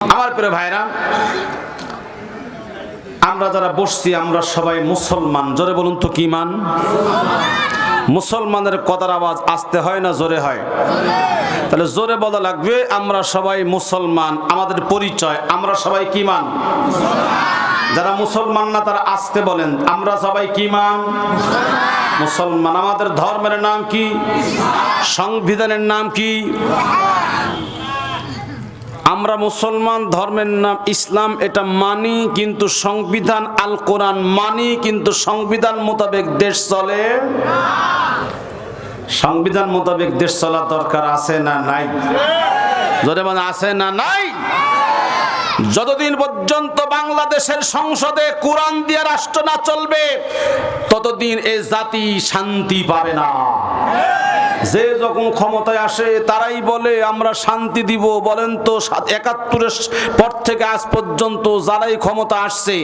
আমার প্রিয় ভাইরা, আমরা যারা বসছি, আমরা সবাই মুসলমান। জোরে বলুন তো কি মান? মুসলমানের কথার আওয়াজ আসতে হয় না জোরে হয়? তাহলে জোরে বলা লাগবে, আমরা সবাই মুসলমান। আমাদের পরিচয়, আমরা সবাই কি মান? যারা মুসলমান না, তারা আসতে বলেন, আমরা সবাই কি মান? মুসলমান। আমাদের ধর্মের নাম কি? সংবিধানের নাম কি? আমরা মুসলমান, ধর্মের নাম ইসলাম, এটা মানি, কিন্তু সংবিধান আল কোরআন মানি, কিন্তু সংবিধান মোতাবেক দেশ চলে? সংবিধান মোতাবেক দেশ চলার দরকার আছে না নাই? জোরে মানে আছে না নাই? যতদিন পর্যন্ত বাংলাদেশের সংসদে কোরআন দিয়ে রাষ্ট্র না চলবে, ততদিন এ জাতি শান্তি পাবে না। যে যখন ক্ষমতায় আসে, তারাই বলে, আমরা শান্তি দিব। বলেন তো একাত্তরের পর থেকে আজ পর্যন্ত যারাই ক্ষমতা আসছে,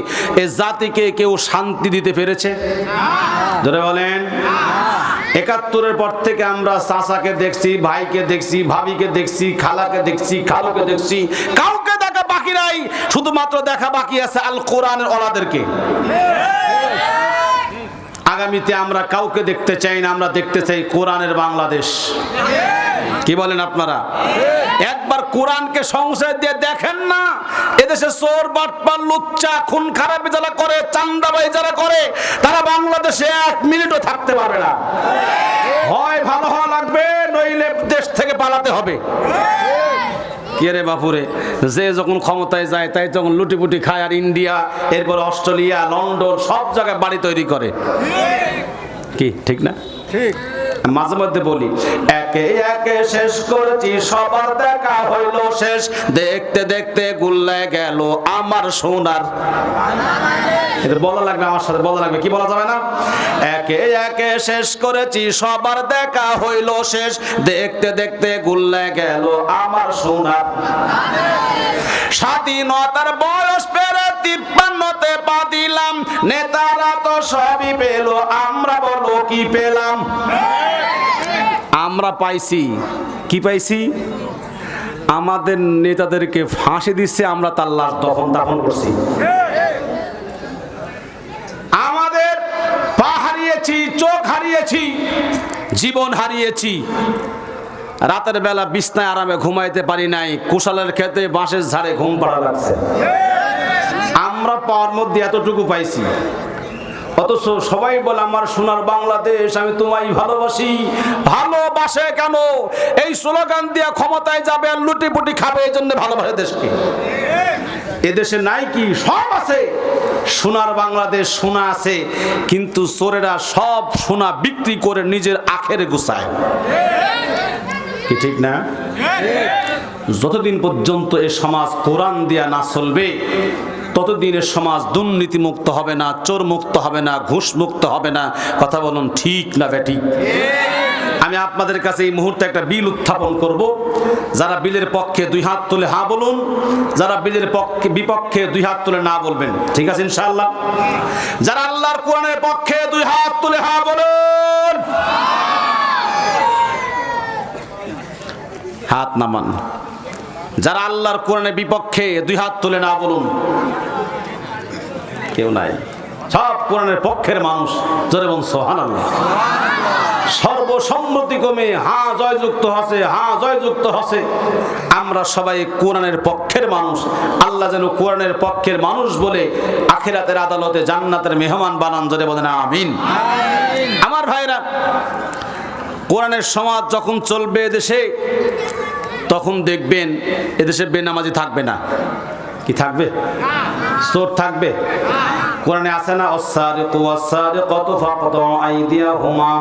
এ জাতিকে কেউ শান্তি দিতে পেরেছে? ধরে বলেন, একাত্তরের পর থেকে আমরা চাচাকে দেখছি, ভাইকে দেখছি, ভাবিকে দেখছি, খালাকে দেখছি, খালুকে দেখছি, কাউকে দেখা বাকি নাই, শুধুমাত্র দেখা বাকি আছে আল কোরআনের ওলাদেরকে। আগামীতে আমরা কাউকে দেখতে চাই না, আমরা দেখতে চাই কোরআনের বাংলাদেশ। কি বলেন আপনারা? একবার কোরআনকে সংশয় দিয়ে দেখেন না, এদেশে চোর, বাটপার, লুচ্চা, খুন, খারাপি যারা করে চান্দাবাই যারা করে, তারা বাংলাদেশে এক মিনিটও থাকতে পারবে না। হয় ভালো হওয়া লাগবে, নইলে দেশ থেকে পালাতে হবে। কে রে বাপুরে? যে যখন ক্ষমতায় যায় তাই তখন লুটিপুটি খায় আর ইন্ডিয়া এরপর অস্ট্রেলিয়া লন্ডন সব জায়গায় বাড়ি তৈরি করে। কি ঠিক না? ঠিক। মাঝে মধ্যে বলি একে একে শেষ করেছি, সবার দেখা হইল শেষ। দেখতে দেখতে গুল্লে গেল আমার সোনার। সাথে বলা লাগবে, কি একে শেষ করেছি, সবার দেখা শেষ। দেখতে দেখতে গুল্লে গেল আমার স্বাধীনতার বয়স পেরে তিপ্পান্নতে পা দিলাম। নেতারা তো সবই পেল, আমরা বলো কি পেলাম? আমরা পাইছি। কি পাইছি? আমাদের নেতাদেরকে ফাঁসি দিচ্ছে, আমরা তার লাশ দফন দাফন করছি। আমাদের পা হারিয়েছি, চোখ হারিয়েছি, জীবন হারিয়েছি। রাতের বেলা বিছনায় আরামে ঘুমাইতে পারি নাই, কুশালের খেতে বাঁশের ঝাড়ে ঘুম পাড়া লাগছে। আমরা পাওয়ার মধ্যে এতটুকু পাইছি। অথচ সবাই বলে, আমার সোনার বাংলাদেশ, আমি তোমায় ভালোবাসি। ভালোবাসে কেন? এই স্লোগান দিয়ে ক্ষমতায় যাবে আর লুটিপুটি খাবে, এই জন্য ভালোবাসে দেশকে। এদেশে নাই কি? সব আছে। সোনার বাংলাদেশ, সোনা আছে। কিন্তু চোরেরা সব সোনা বিক্রি করে নিজের আখের গুছায়। কি ঠিক না? যতদিন পর্যন্ত এ সমাজ কোরআন দিয়া না চলবে ততদিন এ সমাজ দুর্নীতি মুক্ত হবে না চোর মুক্ত হবে না ঘুষ মুক্ত হবে না। কথা বলুন, ঠিক না বেঠিক আমি আপনাদের কাছে এই মুহূর্তে একটা বিল উত্থাপন করব। যারা বিলের পক্ষে দুই হাত তুলে হা বলুন, যারা বিলের পক্ষে বিপক্ষে দুই হাত তুলে না বলবেন। ঠিক আছে, ইনশাআল্লাহ? যারা আল্লাহর কোরআনের পক্ষে দুই হাত তুলে হা বলুন। হাত নামান। যারা আল্লাহর কোরআনের বিপক্ষে দুই হাত তুলে না বলুন, কেউ নাই। সব কোরআনের পক্ষের মানুষ, জোরে বলুন সোহান সর্বসম্মতিক্রমে হা জয়যুক্ত হসে, হা জয়যুক্ত হসে। আমরা সবাই কোরআনের পক্ষের মানুষ। আল্লাহ যেন কোরআনের পক্ষের মানুষ বলে আখিরাতের আদালতে জান্নাতের মেহমান বানান, জোরে বলেন, আমিন। আমার ভাইরা, কোরআনের সমাজ যখন চলবে দেশে তখন দেখবেন এদেশে বেনামাজি থাকবে না? কি থাকবে? চোর থাকবে? কোরআনে আছে না, অসারিকু ওয়াসারিকাতু ফাকতু আইদিয়াহুমা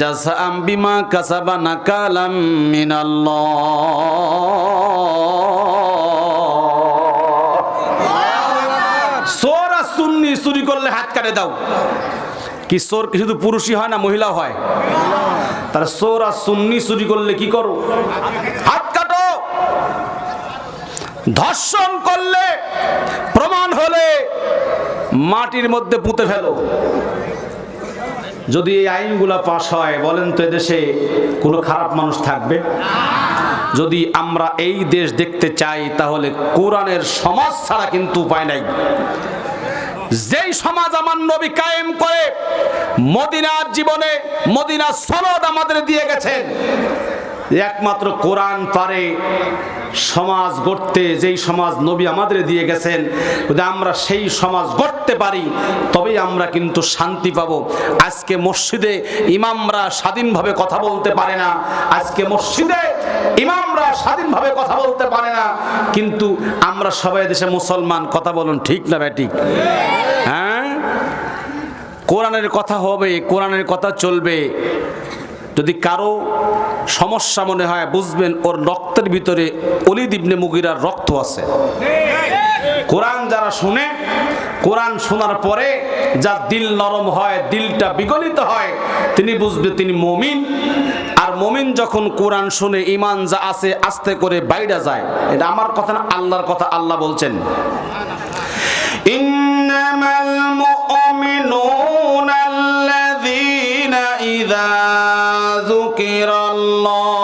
জাযাআম বিমা কাসাবা নাকালাম মিনাল্লাহ। চোর আর সুন্নি চুরি করলে হাত কাটে দাও। কি চোর কি শুধু পুরুষই হয় না মহিলাও হয়? তারা চোর আর সুন্নি চুরি করলে কি করো? হাত ধর্ষণ করলে প্রমাণ হলে মাটির মধ্যে পুঁতে ফেলো। যদি এই আইনগুলো পাশ হয়, বলেন তো এদেশে কোনো খারাপ মানুষ থাকবে? যদি আমরা এই দেশ দেখতে চাই, তাহলে কোরআনের সমাজ ছাড়া কিন্তু উপায় নাই। যেই সমাজ আমার নবী কায়েম করে, মদিনার জীবনে মদিনা সনদ আমাদের দিয়ে গেছেন। একমাত্র কোরআন পারে সমাজ গড়তে, যেই সমাজ নবী আমাদের দিয়ে গেছেন, যদি আমরা সেই সমাজ গড়তে পারি, তবেই আমরা কিন্তু শান্তি পাব। আজকে মসজিদে ইমামরা স্বাধীনভাবে কথা বলতে পারে না, আজকে মসজিদে ইমামরা স্বাধীনভাবে কথা বলতে পারে না, কিন্তু আমরা সবাই দেশে মুসলমান, কথা বলুন ঠিক না ব্যাটিক হ্যাঁ? কোরআনের কথা হবে, কোরআনের কথা চলবে। যদি কারও সমস্যা মনে হয়, বুঝবেন ওর রক্তের ভিতরে অলি দিবনে মুগিরার রক্ত আছে। কোরআন যারা শুনে, কোরআন শোনার পরে যার দিল নরম হয়, দিলটা বিগলিত হয়, তিনি বুঝবে তিনি মমিন। আর মমিন যখন কোরআন শুনে ইমান যা আছে, আস্তে করে বাইরে যায়। এটা আমার কথা না, আল্লাহর কথা আল্লাহ বলছেন। ইন্নামাল মুমিনুনা আল্লাযীনা ইযা ذكر الله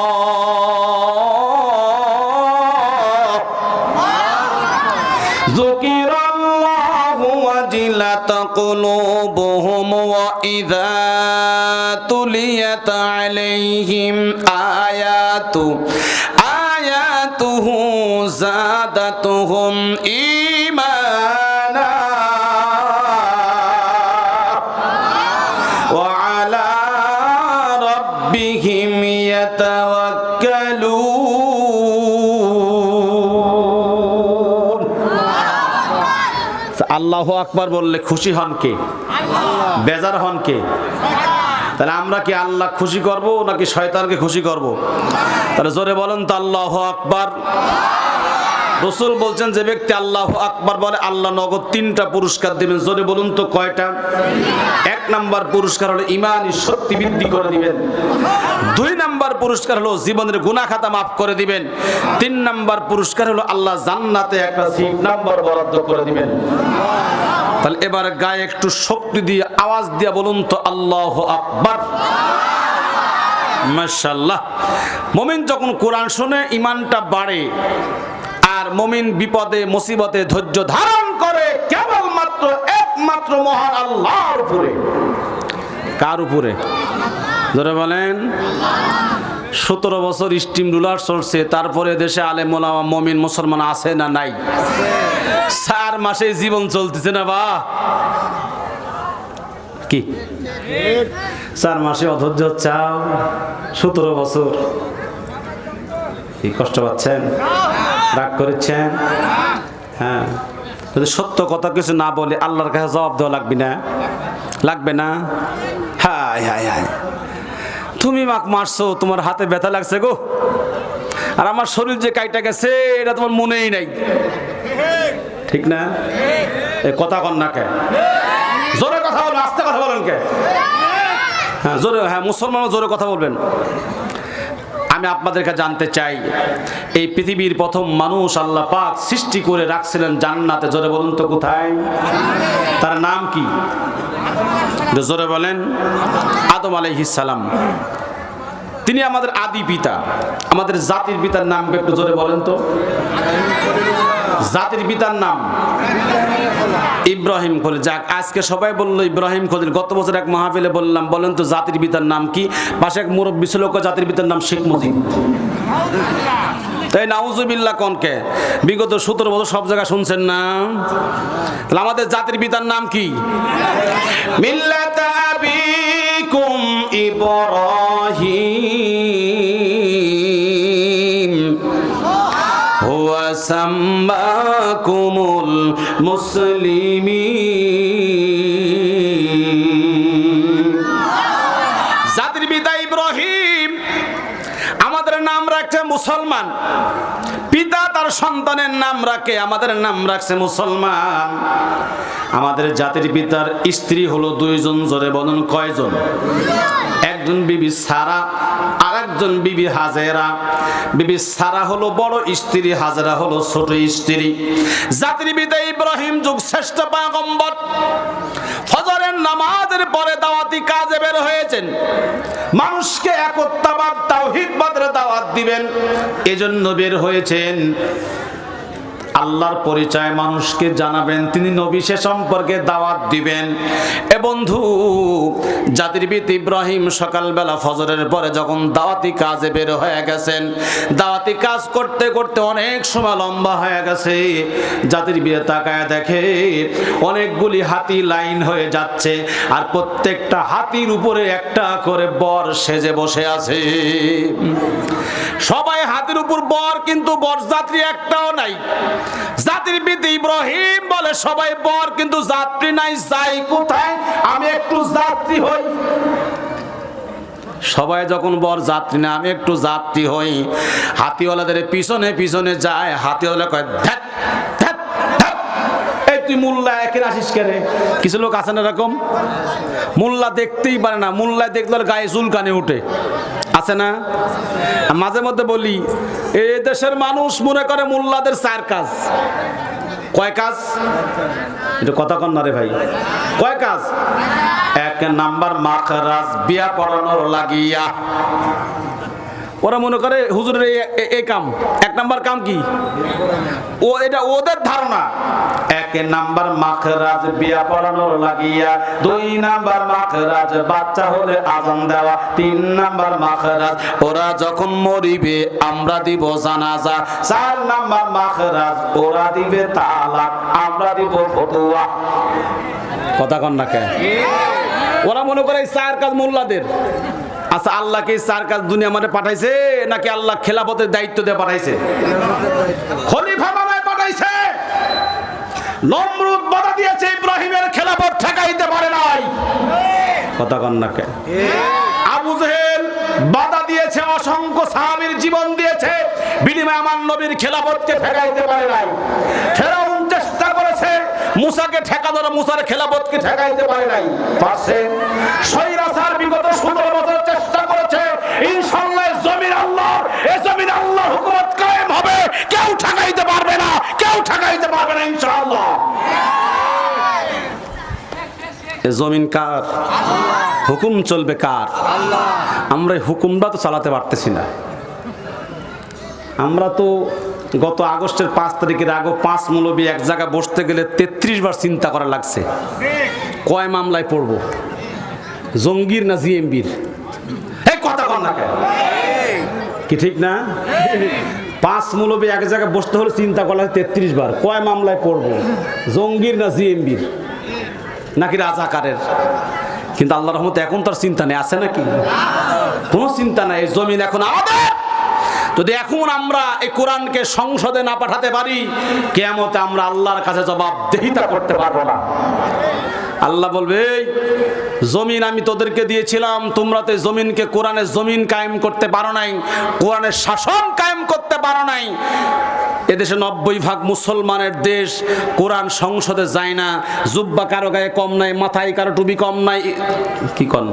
আল্লাহ আকবার বললে খুশি হন কে? বেজার হন কে? তাহলে আমরা কি আল্লাহ খুশি করব নাকি শয়তানকে খুশি করব? তাহলে জোরে বলেন তো আল্লাহ আকবার। রসুল বলছেন, যে ব্যক্তি আল্লাহ আকবার বলে, আল্লাহ নগদ তিনটা পুরস্কার দিবেন। জোরে বলুন তো কয়টা? এক নাম্বার পুরস্কার হলো ইমানই শক্তি বৃদ্ধি করে দিবেন। দুই নাম্বার পুরস্কার হলো জীবনের গুনাহ খাতা মাফ করে দিবেন। তিন নাম্বার পুরস্কার হলো আল্লাহ জান্নাতে একটা সিট নাম্বার বরাদ্দ করে দিবেন। তাহলে এবার গায়ে একটু শক্তি দিয়ে, আওয়াজ দিয়ে বলুন তো, আল্লাহ আকবার। মাশাল্লাহ মমিন যখন কোরআন শুনে, ইমানটা বাড়ে আর মমিন বিপদে, মুসিবতে ধৈর্য ধারণ করে কেবলমাত্র একমাত্র মহান আল্লাহর উপরে। কার উপরে? ধরে বলেন। সতেরো বছর স্টিম রুলার চলছে, তারপরে দেশে আলে মোলামা মমিন, মুসলমান আছে না নাই? চার মাসে জীবন চলতেছে না বা? কি? চার মাসে অধৈর্য, চাও? সতেরো বছর। কি কষ্ট পাচ্ছেন? রাগ করেছেন? হ্যাঁ। যদি সত্য কথা কিছু না বলে, আল্লাহর কাছে জবাব দেওয়া লাগবে না? লাগবে না? হায় হায় হায়। তুমি মাক মারছো, তোমার হাতে ব্যথা লাগছে গো। আর আমার শরীর যে কাইটা গেছে, এটা তোমার মনেই নাই। ঠিক না? এ কথা কন না কে? জোরে কথা বলবেন আস্তে কথা বলেন কে? হ্যাঁ জোরে হ্যাঁ মুসলমান জোরে কথা বলবেন। আমি আপনাদের কাছে জানতে চাই, এই পৃথিবীর প্রথম মানুষ আল্লাহ পাক সৃষ্টি করে রাখছিলেন জান্নাতে, জোরে বলুন তো কোথায়? তার নাম কি? জোরে বলেন। আদম সালাম। তিনি আমাদের আদি পিতা, আমাদের জাতির পিতার নাম একটু জোরে বলেন তো? জাতির পিতার নাম ইব্রাহিম খলিল। যাক, আজকে সবাই বলল ইব্রাহিম খলিল। গত বছর এক মাহফিলে বললাম, বলেন তো জাতির পিতার নাম কি? পাশে এক মুরব্বী ছিল জাতির পিতার নাম? শেখ মুজিব। তাই নাউজুবিল্লাহ কনকে বিগত সতেরো বছর সব জায়গায় শুনছেন না? তাহলে আমাদের জাতির পিতার নাম কি? মিল্লাতা আবিকুম ইব্রাহিম। সাম্মাকুমুল মুসলিমিন। জাতির পিতা ইব্রাহিম, আমাদের নাম রাখছে মুসলমান। পিতা তার সন্তানের নাম রাখে, আমাদের নাম রাখছে মুসলমান। আমাদের জাতির পিতার স্ত্রী হলো দুইজন, জোরে বলুন কয়জন? একজন বিবি সারা একজন বিবি হাজেরা। বিবি সারা হলো বড় স্ত্রী, হাজেরা হলো ছোট স্ত্রী। জাতির পিতা ইব্রাহিম যুগ শ্রেষ্ঠ পাগম্বর ফজরের নামাজের পরে দাওয়াতি কাজে বের হয়েছেন। মানুষকে একত্রাবাদ তাওহিদবাদের দাওয়াত দিবেন। এজন্য বের হয়েছেন। আল্লাহর পরিচয় মানুষকে জানাবেন, তিনি নবী সে সম্পর্কে দাওয়াত দিবেন। এ বন্ধু, জাতির পিত ইব্রাহিম সকালবেলা ফজরের পরে যখন দাওয়াতি কাজে বের হয়ে গেছেন, দাওয়াতি কাজ করতে করতে অনেক সময় লম্বা হয়ে গেছে। জাতির বিয়ে তাকায় দেখে অনেকগুলি হাতি লাইন হয়ে যাচ্ছে আর প্রত্যেকটা হাতির উপরে একটা করে বর সেজে বসে আছে। সবাই হাতের উপর বর, কিন্তু বরযাত্রী একটাও নাই। জাতির পিতা ইব্রাহিম বলে, সবাই বর, কিন্তু যাত্রী নাই, যাই কোথায়? আমি একটু যাত্রী হই। সবাই যখন বর যাত্রী না, আমি একটু যাত্রী হই। হাতিওয়ালাদের পিছনে পিছনে যায়, হাতিওয়ালা কয় ধ্যাত। তুই মোল্লা একের আসিস কেরে কিছু লোক আছে না এরকম? মোল্লা দেখতেই পারে না। মোল্লা দেখলে গায়ে চুলকানে উঠে আছে না? মাঝে মধ্যে বলি এই দেশের মানুষ মনে করে মোল্লাদের চার কাজ। কয় কাজ? এটা কথা কন না রে ভাই। কয় কাজ? এক নাম্বার, মাখরাজ বিয়া পড়ানোর লাগিয়া। ওরা মনে করে হুজুরের এই- কাম। এক নাম্বার কাম কি? ও এটা ওদের ধারণা। এক নাম্বার মাখরাজ বিয়া পড়ানোর লাগিয়া, দুই নাম্বার মাখরাজ বাচ্চা হলে আজান দেওয়া, তিন নাম্বার মাখরাজ ওরা যখন মরিবে, আমরা দিব জানাজা। চার নাম্বার মাখরাজ ওরা দিবে তালাক, আমরা দিব ফতুয়া। কথা কন না কে? ওরা মনে করে চার কাজ মোল্লাদের। আচ্ছা আল্লাহ কি চার কাজ দুনিয়া মানে পাঠাইছে নাকি আল্লাহ খেলাফতের দায়িত্ব দিয়ে পাঠাইছে? খলিফা বানায় পাঠাইছে। নমরুদ বাধা দিয়েছে ইব্রাহিমের খেলাফত ঠেকাইতে পারে নাই। কথা কন না আবু জেহেল বাধা দিয়েছে, অসংখ্য সাহাবীর জীবন দিয়েছে, বিনিময়ে আমার নবীর খেলাফতকে ঠেকাইতে পারে নাই। করেছে মুসাকে ঠেকা ধরে মুসার খেলাফতকে ঠেকাইতে পারে নাই। পাশে সৈরাসার বিগত 17 বছর চেষ্টা করেছে, ইনশাআল্লাহ এ জমিন আল্লাহর এ জমিন আল্লাহর হুকুমত কায়েম হবে। কেউ ঠেকাইতে পারবে না, কেউ ঠেকাইতে পারবে না, ইনশাআল্লাহ। জমিন কার? হুকুম চলবে কার? আমরা হুকুমটা তো চালাতে পারতেছি না। আমরা তো গত আগস্টের পাঁচ তারিখের আগে পাঁচ মূলবী এক জায়গায় বসতে গেলে তেত্রিশ বার চিন্তা করা লাগছে। কয় মামলায় পড়ব? জঙ্গির না জিএমবির? কথা কর না কি ঠিক না? পাঁচ মূলবী এক জায়গায় বসতে হলে চিন্তা করা হয় তেত্রিশ বার। কয় মামলায় পড়ব? জঙ্গির না জিএমবির? নাকি রাজাকারের? কিন্তু আল্লাহ রহমত এখন তার চিন্তা নেই, আছে নাকি? কোনো চিন্তা নাই, এই জমিন এখন আমাদের! যদি এখন আমরা এই কোরআনকে সংসদে না পাঠাতে পারি, কেয়ামতে আমরা আল্লাহর কাছে জবাবদেহিতা করতে পারব না। আল্লাহ বলবে, "এই জমিন আমি তোদেরকে দিয়েছিলাম, তোমরা তো জমিনকে কোরআনের জমিন কায়েম করতে পারো নাই, কোরআনের শাসন কায়েম করতে পারো নাই। এদেশে নব্বই ভাগ মুসলমানের দেশ কোরআন সংসদে যায় না। জুব্বা কারও গায়ে কম নাই, মাথায় কারও টুপি কম নাই, কি কন?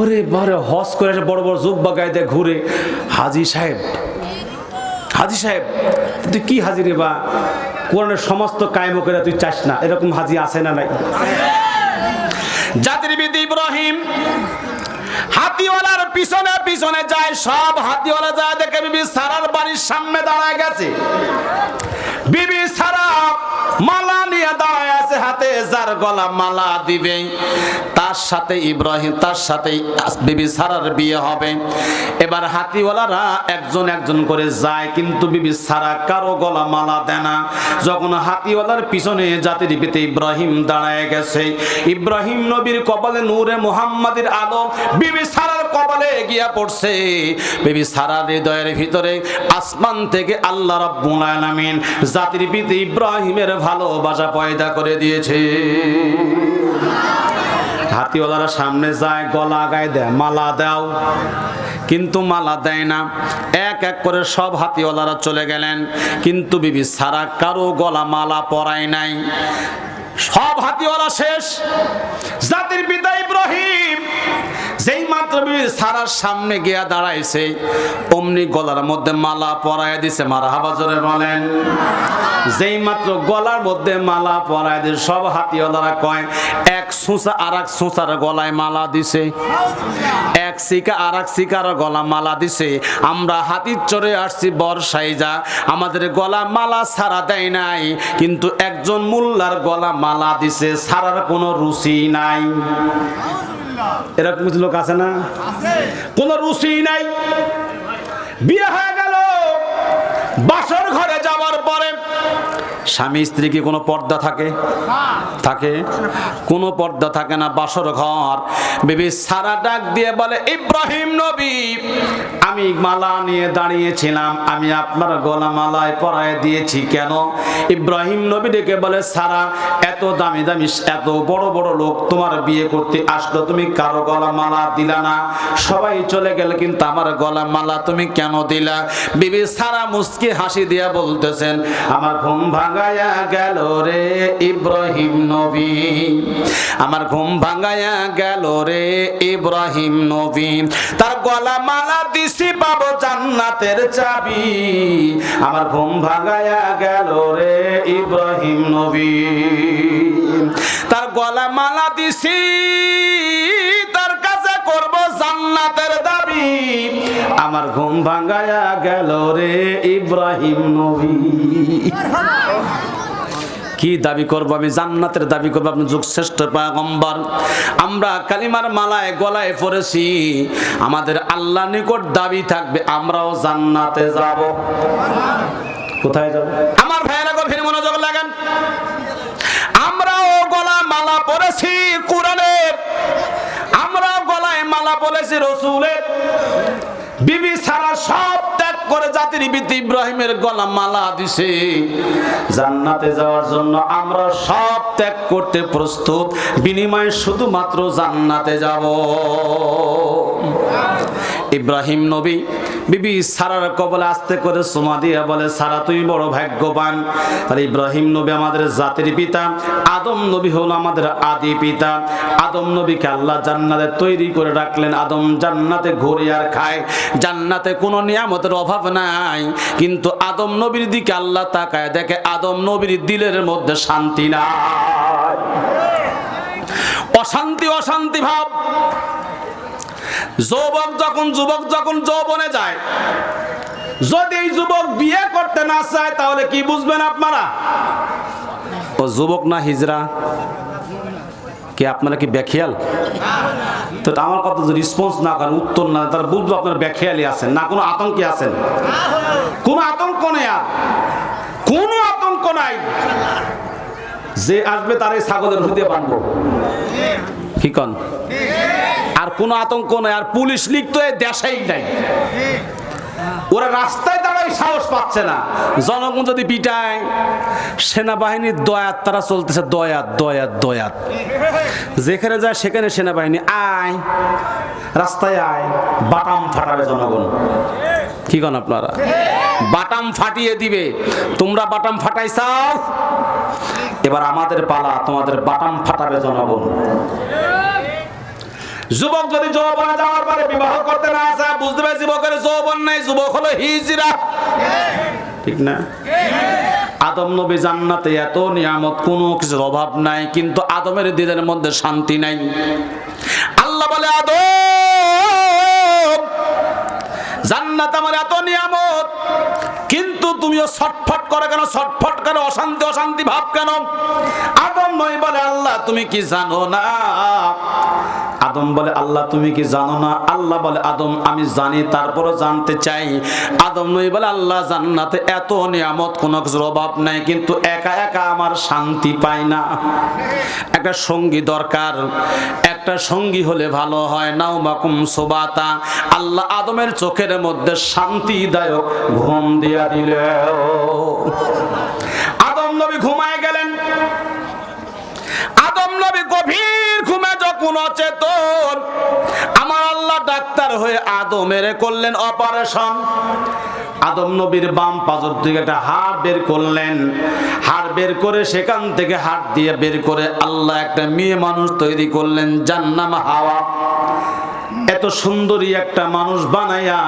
ওরে বারে হজ করে বড় বড় জুব্বা গায়ে দিয়ে ঘুরে। হাজি সাহেব হাজি সাহেব, তুই কি হাজি রে বা? কোরআনের সমস্ত কায়েম করে তুই চাস না, এরকম হাজি আছে না নাই? জাতির বিদ ইব্রাহিম, হাতিওয়ালার পিছনে পিছনে যায়, সব হাতিওয়ালা যায় দেখে বিবি সারার বাড়ির সামনে দাঁড়ায় গেছে। বিবি সারা মালা নিয়ে দাঁড়ায় আছে হাতে, যার গলা মালা দিবে। তার সাথে ইব্রাহিম, তার সাথে বিবি সারার বিয়ে হবে। এবার হাতিওয়ালারা একজন একজন করে যায়, কিন্তু বিবি সারা কারও গলা মালা দেয় না। যখন হাতিওয়ালার পিছনে জাতির পিতে ইব্রাহিম দাঁড়ায় গেছে, ইব্রাহিম নবীর কপালে নূরে মুহাম্মাদের আলো বিবি সারার কপালে গিয়া পড়ছে। বিবি সারার হৃদয়ের ভিতরে আসমান থেকে আল্লাহ রাব্বুল আলামিন জাতির পিতে ইব্রাহিমের ভালোবাসা পয়দা করে দিয়েছে। হাতিওয়ালারা সামনে যায়, গলা গায়ে দেয়, মালা দাও। কিন্তু মালা দেয় না। এক এক করে সব হাতিওয়ালারা চলে গেলেন। কিন্তু বিবি সারা কারও গলা মালা পরায় নাই। সব হাতিওয়ালা শেষ। জাতির পিতা ইব্রাহিম যেই মাত্র বিবি সারার সামনে গিয়া দাঁড়াইছে, অমনি গলার মধ্যে মালা পরায় দিছে মারা হাবাজরে বলেন। যেই মাত্র গলার মধ্যে মালা পরায় দিয়ে সব হাতিওয়ালারা কয়, এক সুসা আর এক সুসার গলায় মালা দিছে। এক শিকা আর এক শিকার গলা মালা দিছে। আমরা হাতির চড়ে আসছি, বর্ষায় যা, আমাদের গলা মালা সারা দেয় নাই, কিন্তু একজন মোল্লার গলা মালা দিছে সারার কোনো রুচি নাই। এরকম কিছু লোক আছে না? কোনো রুচি নাই। বিয়ে হয়ে গেল। বাসর ঘরে যাওয়ার স্বামী, স্ত্রী কি কোনো পর্দা থাকে? থাকে। কোনো পর্দা থাকে না, বাসর ঘর। বেবি সারা ডাক দিয়ে বলে, ইব্রাহিম নবী, আমি মালা নিয়ে দাঁড়িয়েছিলাম, আমি আপনার গলা মালায় পরায় দিয়েছি কেন? ইব্রাহিম নবী ডেকে বলে, সারা, এত দামি দামি, এত বড় বড় লোক তোমার বিয়ে করতে আসলো, তুমি কারও গলা মালা দিলা না? সবাই চলে গেল, কিন্তু আমার গলা মালা তুমি কেন দিলা? বিবি সারা মুস্কি হাসি দিয়া বলতেছেন, আমার ঘুম ভাঙায়া গেল রে ইব্রাহিম নবী। আমার ঘুম ভাঙায়া গেল রে ইব্রাহিম নবী। তার গলা মালা দিছি পাবো জান্নাতের চাবি। আমার ঘুম ভাঙায়া গেল রে ইব্রাহিম নবী। তার গলা মালা দিছি, তার কাছে করব জান্নাতের দাবি। আমার ঘুম ভাঙায়া গেল রে ইব্রাহিম নবী। কি দাবি করব আমি? জান্নাতের দাবি করব। আপনি যুগ শ্রেষ্ঠ পাগম্বর আমরা কালিমার মালায় গলায় পড়েছি। আমাদের আল্লাহ নিকট দাবি থাকবে, আমরাও জান্নাতে যাব। কোথায় যাব? আমার ভাইয়েরা গভীর মনোযোগ লাগান। আমরাও গলা মালা পড়েছি কোরআনের। আমরাও গলায় মালা পড়েছি রসুলের। বিবি সারা সব ত্যাগ করে জাতির বিতি ইব্রাহিমের গলা মালা দিছে। জান্নাতে যাওয়ার জন্য আমরা সব ত্যাগ করতে প্রস্তুত। বিনিময়ে শুধুমাত্র জান্নাতে যাব। ইব্রাহিম নবী বিবি সারার কবলে আস্তে করে সোমা দিয়া বলে, সারা, তুই বড় ভাগ্যবান। আর ইব্রাহিম নবী আমাদের জাতির পিতা, আদম নবী হলো আমাদের আদি পিতা। আদম নবীকে আল্লাহ জান্নাতে তৈরি করে রাখলেন। আদম জান্নাতে ঘুরে আর খায়। জান্নাতে কোনো নিয়ামতের অভাব নাই। কিন্তু আদম নবীর দিকে আল্লাহ তাকায়, দেখে আদম নবীর দিলের মধ্যে শান্তি নাই। অশান্তি অশান্তি ভাব। যুবক যখন যুবক যখন যৌবনে যায়, যদি এই যুবক বিয়ে করতে না চায়, তাহলে কি বুঝবেন আপনারা? ও যুবক না হিজরা? কি আপনারা কি বেখিয়াল? তো আমার কথা যদি রেসপন্স না করেন, উত্তর না তার বুঝব আপনার বেখিয়ালি আছেন, না কোনো আতঙ্কে আছেন। কোনো আতঙ্ক নেই আর। কোনো আতঙ্ক নাই। যে আসবে তার এই ছাগলের হৃদয় বানবো কি কন? কোনো আতঙ্ক নাই, আর পুলিশ লিগ তো এই দেশেই নাই। ওরা রাস্তায় দাঁড়াই সাহস পাচ্ছে না। জনগণ যদি পিটায়, সেনাবাহিনীর দয়াত, তারা চলতেছে দয়াত দয়াত দয়াত। যেখানে যায় সেখানে সেনাবাহিনী আয়, রাস্তায় আয়, বাটাম ফাটাবে জনগণ। কি কন আপনারা? বাটাম ফাটিয়ে দিবে। তোমরা বাটাম ফাটাইছাও? এবার আমাদের পালা, তোমাদের বাটাম ফাটাবে জনগণ। যুবক যদি যৌবনে যাওয়ার পরে বিবাহ করতে না আসে, বুঝতে পারে যুবকের যৌবন নাই, যুবক হলো হিজরা। ঠিক না? আদম নবী জান্নাতে এত নিয়ামত, কোনো কিছুর অভাব নাই, কিন্তু আদমের দিলের মধ্যে শান্তি নাই। আল্লাহ বলে, আদম, জান্নাত আমার এত নিয়ামত, কিন্তু তুমিও ছটফট করে কেন? ছটফট করে অশান্তি অশান্তি ভাব কেন? আদম নয় বলে, আল্লাহ, তুমি কি জানো না? আদম বলে, আল্লাহ, তুমি কি জানো না? আল্লাহ বলে, আদম, আমি জানি, তারপরও জানতে চাই। আদম নই বলে, আল্লাহ, জান্নাতে এত নিয়ামত, কোনো অভাব নাই, কিন্তু একা একা আমার শান্তি পাই না। একটা সঙ্গী দরকার, একটা সঙ্গী হলে ভালো হয়। নাও মাকুম সোবাতা, আল্লাহ আদমের চোখের মধ্যে শান্তিদায়ক ঘুম দিয়া দিল আদম নবী ঘুমায় গেলেন। আদম নবী গভীর অচেতন আমার আল্লাহ ডাক্তার হয়ে আদমের করলেন অপারেশন। আদম নবীর বাম পাজর থেকে একটা হাড় বের করলেন। হাড় বের করে সেখান থেকে হাড় দিয়ে বের করে আল্লাহ একটা মেয়ে মানুষ তৈরি করলেন, জান্নাম হাওয়া। এত সুন্দরী একটা মানুষ বানাইয়া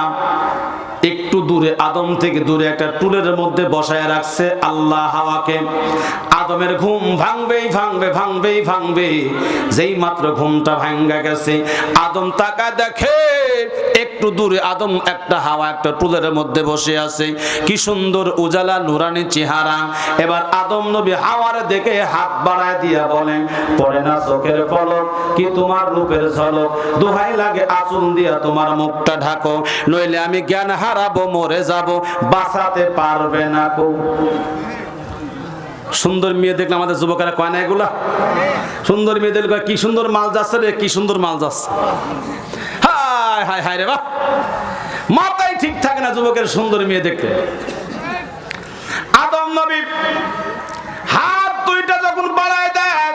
একটু দূরে, আদম থেকে দূরে একটা টুলের মধ্যে বসায় রাখছে আল্লাহ হাওয়াকে। আদমের ঘুম ভাঙবেই ভাঙবে ভাঙবেই ভাঙবে, যেই মাত্র ঘুমটা ভাঙ্গা গেছে। আদম তাকা দেখে, একটু দূরে আদম একটা হাওয়া, একটা টুলের মধ্যে বসে আছে। কি সুন্দর উজালা নুরানি চেহারা। এবার আদম নবী হাওয়ার দেখে হাত বাড়ায় দিয়া বলেন, পড়ে না চোখের পলক, কি তোমার রূপের ঝলক? দোহাই লাগে আচুন দিয়া তোমার মুখটা ঢাকো। নইলে আমি জ্ঞান হারাবো, মরে যাব, বাঁচাতে পারবে না কো সুন্দর মেয়ে দেখলে আমাদের যুবকেরা কয় না এগুলা? সুন্দর মেয়ে দেখলে কি সুন্দর মাল যাচ্ছে রে, কি সুন্দর মাল যাচ্ছে। হায় হায় হায় রে বাহ মাথায় ঠিক থাকে না যুবকের সুন্দর মেয়ে দেখতে আদম নবী হাত দুইটা যখন বাড়ায় দেয়,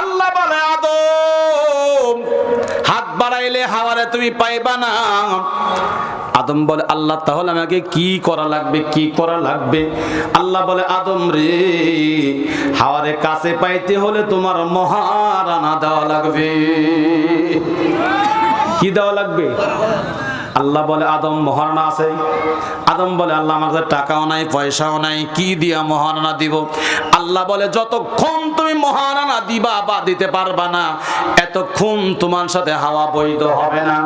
আল্লাহ বলে, আদম, হাত বাড়াইলে হাওয়ারে তুমি পাইবা না। আদম বলে, আল্লাহ, তাহলে আমাকে কি করা লাগবে? কি করা লাগবে? আল্লাহ বলে, আদম রে, হাওয়ারে কাছে পাইতে হলে তোমার মহারানা দেওয়া লাগবে। কি দেওয়া লাগবে? আল্লাহ বলে, আদম মহারণা আছে। আদম বলে, আল্লাহ, আমার কাছে টাকাও নাই, পয়সাও নাই। কি দিয়া মহারণা দিব? আল্লাহ বলে, যতক্ষণ তুমি মহারণা দিবা বা দিতে পারবা না, এতক্ষণ তোমার সাথে হাওয়া বৈধ হবে না।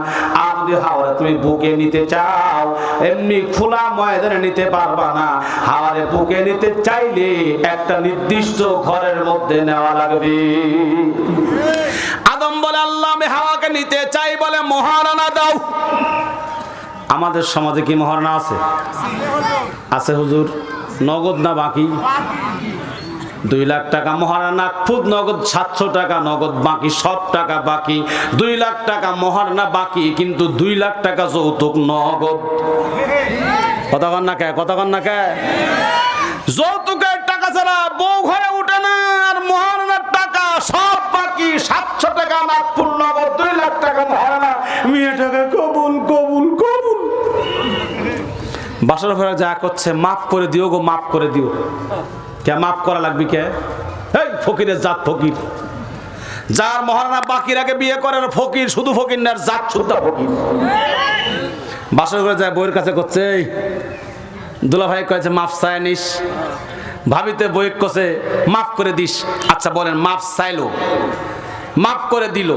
আর যদি হাওয়া তুমি বুকে নিতে চাও, এমনি খোলা ময়দানে নিতে পারবা না। হাওয়ারে বুকে নিতে চাইলে একটা নির্দিষ্ট ঘরের মধ্যে নেওয়া লাগবে। আদম বলে, আল্লাহ, আমি হাওয়াকে নিতে চাই বলে মহারানা দাও। আমাদের সমাজে কি মহারণা আছে? আছে হুজুর? নগদ না বাকি? দুই লাখ টাকা মহারানা খুদ, নগদ সাতশো টাকা, নগদ বাকি সব টাকা বাকি। দুই লাখ টাকা মহারানা বাকি, কিন্তু দুই লাখ টাকা যৌতুক, নগদ। কতক্ষণ না কে? কতক্ষণ না কে? যৌতুকের টাকা ছাড়া বউ ঘরে উঠে না, আর মহারানার টাকা সব বাকি। সাতশো টাকা নাগপুর নগদ, দুই লাখ টাকা মহারানা। মেয়ে টাকা কবুল কবুল কবুল। বাসার ঘরে যা করছে, মাফ করে দিও গো, মাফ করে দিও। কে মাফ করা লাগবে কে? এই ফকিরের জাত ফকির। যার মহারানা বাকির আগে বিয়ে করে, আর ফকির শুধু ফকির না জাত শুদ্ধ ফকির। বাসার করে যায় বইয়ের কাছে করছে দুলা ভাই কয়েছে, মাফ চায় নিস। ভাবিতে বই কছে মাফ করে দিস। আচ্ছা বলেন, মাফ চাইলো। মাফ করে দিল।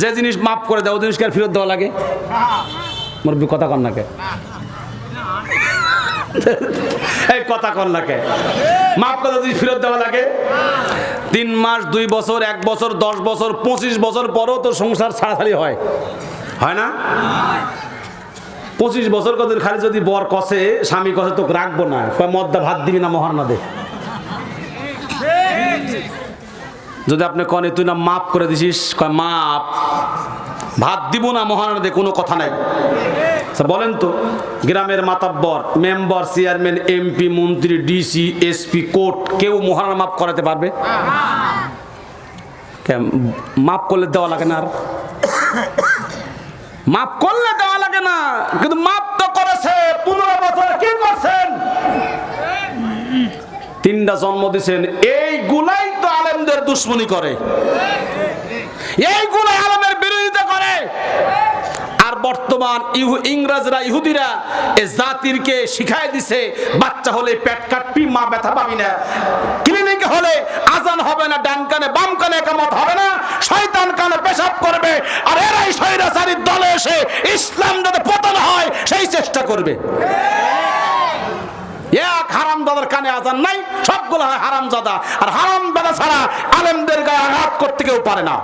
যে জিনিস মাফ করে দেয়, ও জিনিসকে ফেরত দেওয়া লাগে? মুরব্বী কথা কন নাকে এই কথা কন নাকে মাফ করে যদি ফেরত দেওয়া লাগে। তিন মাস, দুই বছর, এক বছর, দশ বছর, পঁচিশ বছর পরও তো সংসার ছাড়াছাড়ি হয়। হয় না? পঁচিশ বছর কদিন খালি যদি বর কষে, স্বামী কষে, তোকে রাখব না। মদ্দা ভাত দিবি না, মহারণা দে। যদি আপনি কনে তুই না মাফ করে দিছিস? কয় মাপ ভাত দিব না, মহারণা দে, কোনো কথা নাই। আচ্ছা বলেন তো, গ্রামের মাতাব্বর, মেম্বার, চেয়ারম্যান, এমপি, মন্ত্রী, ডিসি, এসপি, কোর্ট, কেউ মহারণা মাফ করাতে পারবে? মাফ করলে দেওয়া লাগে না আর? মাফ করলে দেওয়া লাগে না, কিন্তু মাফ তো করেছে, পনেরো বছর কি করছেন? তিনটা জন্ম দিয়েছেন এইগুলাই তো আলেমদের দুশ্মনী করে। এইগুলাই আলেমের বিরোধিতা করে আর বর্তমান ইহু ইংরেজরা, ইহুদিরা এ জাতিরকে শিখাই দিছে, বাচ্চা হলে পেট কাটবি, মা ব্যথা পাবি না। ক্লিনিকে হলে আজান হবে না, ডান কানে বাম কানে কামত হবে না, শয়তান কানে পেশাব করবে, আর এরাই স্বৈরাচারীর দলে এসে ইসলাম যাতে পতন হয়, সেই চেষ্টা করবে। এক হারাম দাদার কানে আজান নাই, সবগুলো হয় হারাম জাদা আর হারাম দাদা ছাড়া আলেমদের গায়ে আঘাত করতে কেউ পারে না।